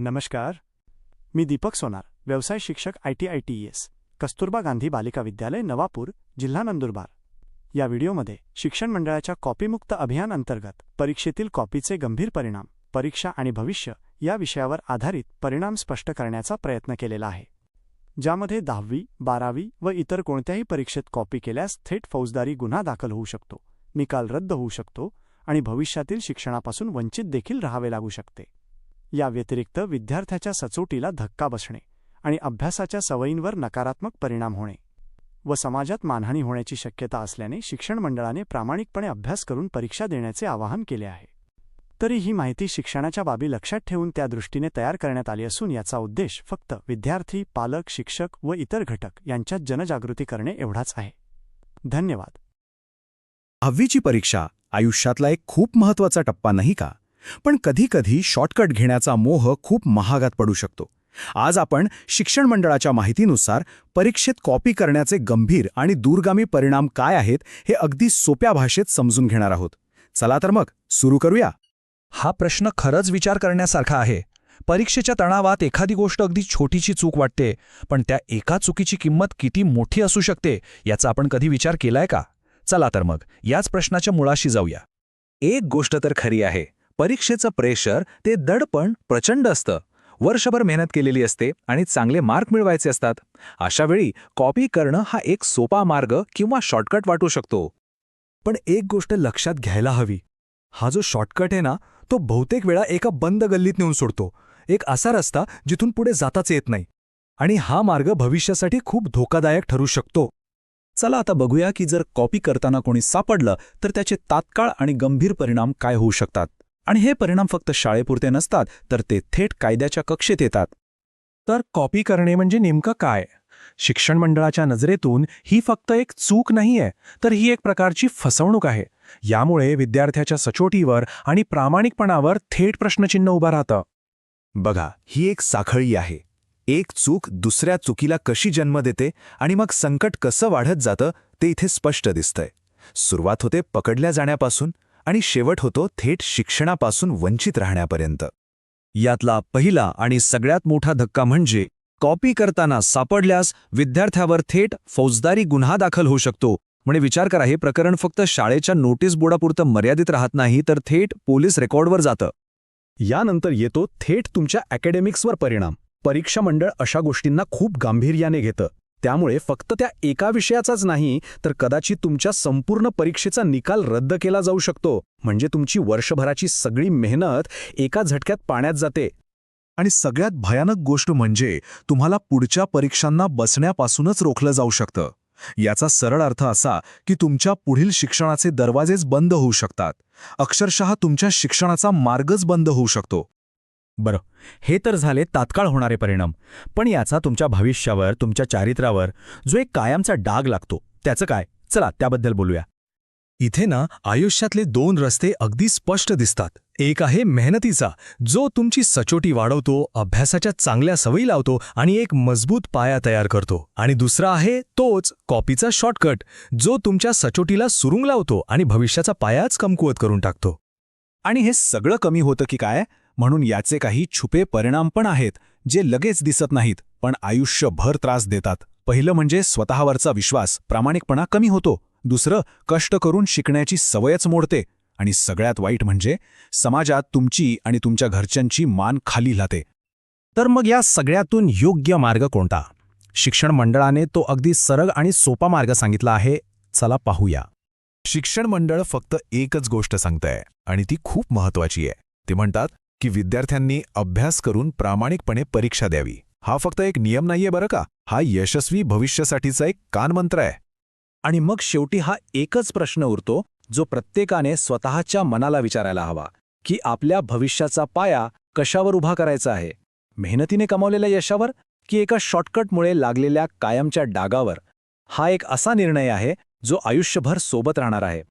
नमस्कार. मी दीपक सोनार व्यवसाय शिक्षक I T I T S Kasturba Gandhi Balika Vidyalaya Navapur जिल्हा नंदुरबार. या व्हिडिओमध्ये शिक्षण मंडळाच्या कॉपीमुक्त अभियान अंतर्गत परीक्षेतील कॉपीचे गंभीर परिणाम परीक्षा आणि भविष्य या विषयावर आधारित परिणाम स्पष्ट करण्याचा प्रयत्न केलेला आहे. ज्यामध्ये दहावी बारावी व इतर कोणत्याही परीक्षेत कॉपी केल्यास थेट फौजदारी गुन्हा दाखल होऊ शकतो निकाल रद्द होऊ शकतो आणि भविष्यातील शिक्षणापासून वंचित देखील राहावे लागू शकते. या व्यतिरिक्त विद्यार्थ्याच्या सचोटीला धक्का बसणे आणि अभ्यासाच्या सवयींवर नकारात्मक परिणाम होणे व समाजात मानहानी होण्याची शक्यता असल्याने शिक्षण मंडळाने प्रामाणिकपणे अभ्यास करून परीक्षा देण्याचे आवाहन केले आहे. तरी ही माहिती शिक्षणाच्या बाबी लक्षात ठेवून त्या दृष्टीने तयार करण्यात आली असून याचा उद्देश फक्त विद्यार्थी पालक शिक्षक व इतर घटक यांच्यात जनजागृती करणे एवढाच आहे. धन्यवाद. दहावीची परीक्षा आयुष्यातला एक खूप महत्त्वाचा टप्पा नाही का? पण कधीकधी शॉर्टकट घेण्याचा मोह खूप महागात पडू शकतो. आज आपण शिक्षण मंडळाच्या माहितीनुसार परीक्षेत कॉपी करण्याचे गंभीर आणि दूरगामी परिणाम काय आहेत हे अगदी सोप्या भाषेत समजून घेणार आहोत. चला तर मग सुरू करूया. हा प्रश्न खरंच विचार करण्यासारखा आहे. परीक्षेच्या तणावात एखादी गोष्ट अगदी छोटीची चूक वाटते पण त्या एका चुकीची किंमत किती मोठी असू शकते याचा आपण कधी विचार केलाय का? चला तर मग याच प्रश्नाच्या मुळाशी जाऊया. एक गोष्ट तर खरी आहे. परीक्षेचं प्रेशर ते दडपण प्रचंड असतं. वर्षभर मेहनत केलेली असते आणि चांगले मार्क मिळवायचे असतात. अशावेळी कॉपी करणं हा एक सोपा मार्ग किंवा शॉर्टकट वाटू शकतो. पण एक गोष्ट लक्षात घ्यायला हवी. हा जो शॉर्टकट आहे ना तो बहुतेक वेळा एका बंद गल्लीत नेऊन सोडतो. एक असा रस्ता जिथून पुढे जाताच येत नाही. आणि हा मार्ग भविष्यासाठी खूप धोकादायक ठरू शकतो. चला आता बघूया की जर कॉपी करताना कोणी सापडलं तर त्याचे तात्काळ आणि गंभीर परिणाम काय होऊ शकतात. आणि हे परिणाम फक्त शाळेपुरते नसतात तर ते थेट कायद्याच्या कक्षेत येतात. तर कॉपी करणे म्हणजे नेमकं काय? शिक्षण मंडळाच्या नजरेतून ही फक्त एक चूक नाहीये तर ही एक प्रकारची फसवणूक आहे. यामुळे विद्यार्थ्याच्या सचोटीवर आणि प्रामाणिकपणावर थेट प्रश्नचिन्ह उभं राहतं. बघा ही एक साखळी आहे. एक चूक दुसऱ्या चुकीला कशी जन्म देते आणि मग संकट कसं वाढत जातं ते इथे स्पष्ट दिसतंय. सुरुवात होते पकडल्या जाण्यापासून आणि शेवट होतो थेट शिक्षणापासून वंचित राहण्यापर्यंत. यातला पहिला आणि सगळ्यात मोठा धक्का म्हणजे कॉपी करताना सापडल्यास विद्यार्थ्यावर थेट फौजदारी गुन्हा दाखल होऊ शकतो. म्हणजे विचार करा हे प्रकरण फक्त शाळेच्या नोटीस बोर्डापुरतं मर्यादित राहत नाही तर थेट पोलीस रेकॉर्डवर जातं. यानंतर येतो थेट तुमच्या अकॅडेमिक्सवर परिणाम. परीक्षा मंडळ अशा गोष्टींना खूप गांभीर्याने घेतं. त्यामुळे फक्त त्या एका विषयाचाच नाही तर कदाचित तुमच्या संपूर्ण परीक्षेचा निकाल रद्द केला जाऊ शकतो. म्हणजे तुमची वर्षभराची सगळी मेहनत एका झटक्यात पाण्यात जाते. आणि सगळ्यात भयानक गोष्ट म्हणजे तुम्हाला पुढच्या परीक्षांना बसण्यापासूनच रोखलं जाऊ शकतं. याचा सरळ अर्थ असा की तुमच्या पुढील शिक्षणाचे दरवाजेच बंद होऊ शकतात. अक्षरशः तुमच्या शिक्षणाचा मार्गच बंद होऊ शकतो. बरं हे तर झाले तात्काळ होणारे परिणाम. पण याचा तुमच्या भविष्यावर तुमच्या चारित्र्यावर जो एक कायमचा डाग लागतो त्याचं काय? चला त्याबद्दल बोलूया. इथे ना आयुष्यातले दोन रस्ते अगदी स्पष्ट दिसतात. एक आहे मेहनतीचा जो तुमची सचोटी वाढवतो अभ्यासाच्या चांगल्या सवयी लावतो आणि एक मजबूत पाया तयार करतो. आणि दुसरा आहे तोच कॉपीचा शॉर्टकट जो तुमच्या सचोटीला सुरुंग लावतो आणि भविष्याचा पायाच कमकुवत करून टाकतो. आणि हे सगळं कमी होतं की काय? म्हणून याचे काही छुपे परिणाम पण आहेत जे लगेच दिसत नाहीत पण आयुष्यभर त्रास देतात. पहिलं म्हणजे स्वतःवरचा विश्वास प्रामाणिकपणा कमी होतो. दुसरं कष्ट करून शिकण्याची सवयच मोडते. आणि सगळ्यात वाईट म्हणजे समाजात तुमची आणि तुमच्या घरच्यांची मान खाली लाते. तर मग या सगळ्यातून योग्य मार्ग कोणता? शिक्षण मंडळाने तो अगदी सरळ आणि सोपा मार्ग सांगितला आहे. चला पाहूया. शिक्षण मंडळ फक्त एकच गोष्ट सांगतंय आणि ती खूप महत्वाची आहे. ते म्हणतात की विद्यार्थ्यांनी अभ्यास करून प्रामाणिकपणे परीक्षा द्यावी. हा फक्त एक नियम नाहीये बरं का? हा यशस्वी भविष्यासाठीचा एक कानमंत्र आहे. आणि मग शेवटी हा एकच प्रश्न उरतो जो प्रत्येकाने स्वतःच्या मनाला विचारायला हवा की आपल्या भविष्याचा पाया कशावर उभा करायचा आहे? मेहनतीने कमावलेल्या यशावर की एका शॉर्टकटमुळे लागलेल्या कायमच्या डागावर? हा एक असा निर्णय आहे जो आयुष्यभर सोबत राहणार आहे.